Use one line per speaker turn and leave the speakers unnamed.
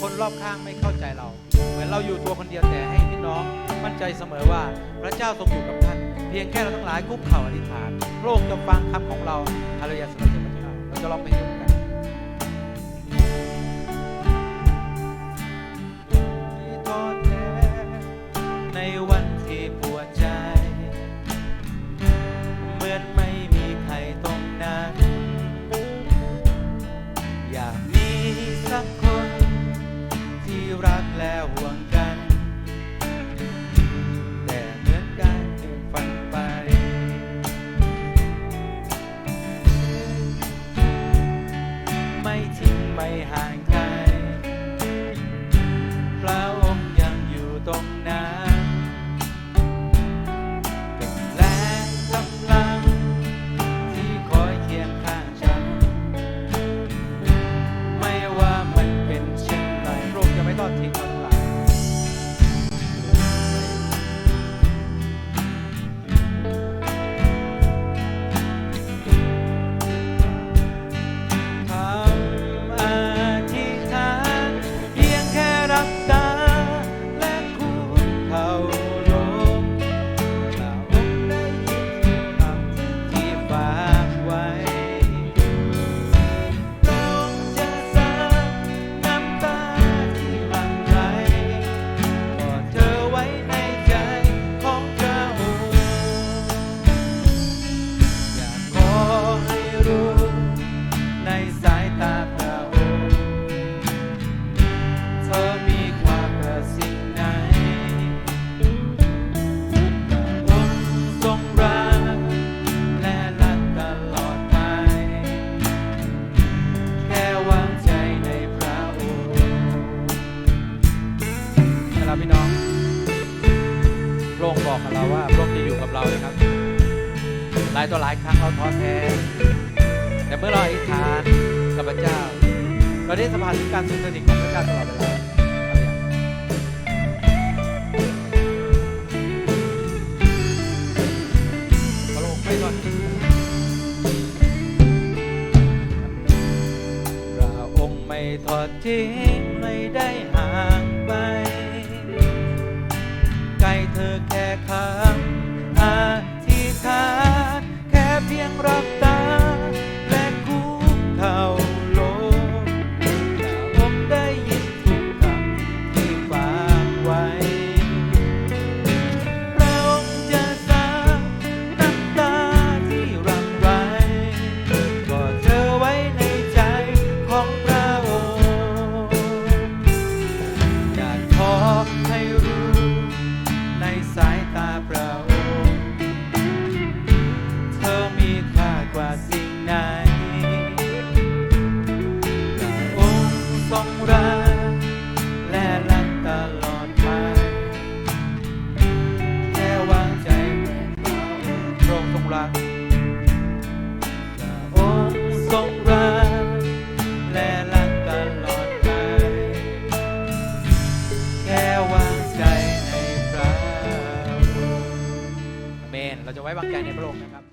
คนรอบข้างไม่เข้าใจเรา เหมือนเราอยู่ตัวคนเดียวแต่ให้พี่น้องมั่นใจเสมอว่าพระเจ้าทรงอยู่กับท่าน เพียงแค่เราทั้งหลายคุกเข่าอธิษฐานโลกจะฟังคำของเราฮาเลลูยาสรรเสริญพระเจ้าเราจะร้องเพลง สายตาพระองค์เธอมีค่ากว่าสิ่งไหนพระองค์ทรงรักและรักตลอดไป แค่วางใจในพระองค์นะครับพี่น้องพระองค์บอกกับเราว่าพระองค์จะอยู่กับเรานะครับ หลายต่อหลายครั้งเราท้อแท้ แต่เมื่อเราอธิษฐานกับพระเจ้า เราได้สัมผัสถึงการทรงสถิตของพระเจ้าตลอดเวลาพระองค์ไม่ทอดทิ้งพระองค์ไม่ทอดทิ้งไม่ได้หา ตาพระอ จะไว้วางใจในพระองค์นะครับ